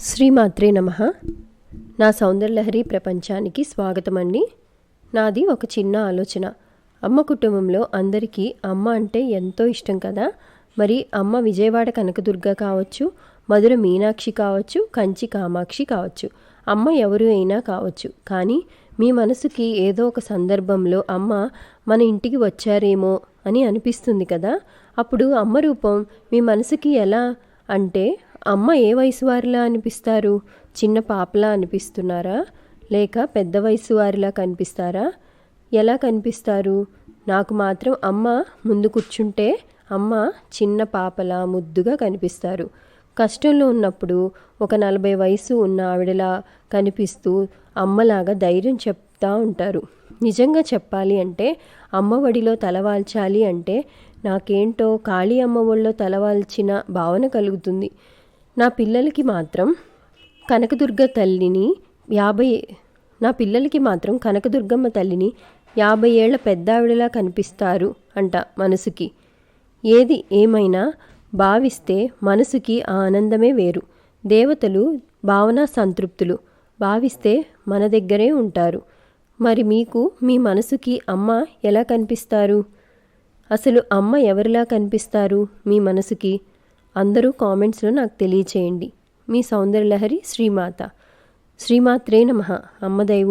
శ్రీమాత్రే నమ. నా సౌందర్యలహరి ప్రపంచానికి స్వాగతం అండి. నాది ఒక చిన్న ఆలోచన. అమ్మ కుటుంబంలో అందరికీ అమ్మ అంటే ఎంతో ఇష్టం కదా? మరి అమ్మ విజయవాడ కనకదుర్గ కావచ్చు మధుర మీనాక్షి కావచ్చు కంచి కామాక్షి కావచ్చు. అమ్మ ఎవరు అయినా కావచ్చు. కానీ మీ మనసుకి ఏదో ఒక సందర్భంలో అమ్మ మన ఇంటికి వచ్చారేమో అని అనిపిస్తుంది కదా? అప్పుడు అమ్మ రూపం మీ మనసుకి ఎలా అంటే అమ్మ ఏ వయసు వారిలా అనిపిస్తారు? చిన్న పాపలా అనిపిస్తున్నారా? లేక పెద్ద వయసు వారిలా కనిపిస్తారా? ఎలా కనిపిస్తారు? నాకు మాత్రం అమ్మ ముందు కూర్చుంటే అమ్మ చిన్న పాపలా ముద్దుగా కనిపిస్తారు. కష్టంలో ఉన్నప్పుడు ఒక నలభై వయసు ఉన్న ఆవిడలా కనిపిస్తూ అమ్మలాగా ధైర్యం చెప్తా ఉంటారు. నిజంగా చెప్పాలి అంటే అమ్మ ఒడిలో తలవాల్చాలి అంటే నాకేంటో కాళీ అమ్మ ఒళ్ళో తలవాల్చిన భావన కలుగుతుంది. నా పిల్లలకి మాత్రం కనకదుర్గ తల్లిని యాభై నా పిల్లలకి మాత్రం కనకదుర్గమ్మ తల్లిని యాభై ఏళ్ళ పెద్దావిడలా కనిపిస్తారు అంట మనసుకి. ఏది ఏమైనా భావిస్తే మనసుకి ఆ ఆనందమే వేరు. దేవతలు భావన సంతృప్తులు. భావిస్తే మన దగ్గరే ఉంటారు. మరి మీకు మీ మనసుకి అమ్మ ఎలా కనిపిస్తారు? అసలు అమ్మ ఎవరిలా కనిపిస్తారు మీ మనసుకి? అందరూ కామెంట్స్లో నాకు తెలియచేయండి. మీ సౌందర్యలహరి శ్రీమాత. శ్రీమాత్రే నమ. అమ్మ దైవం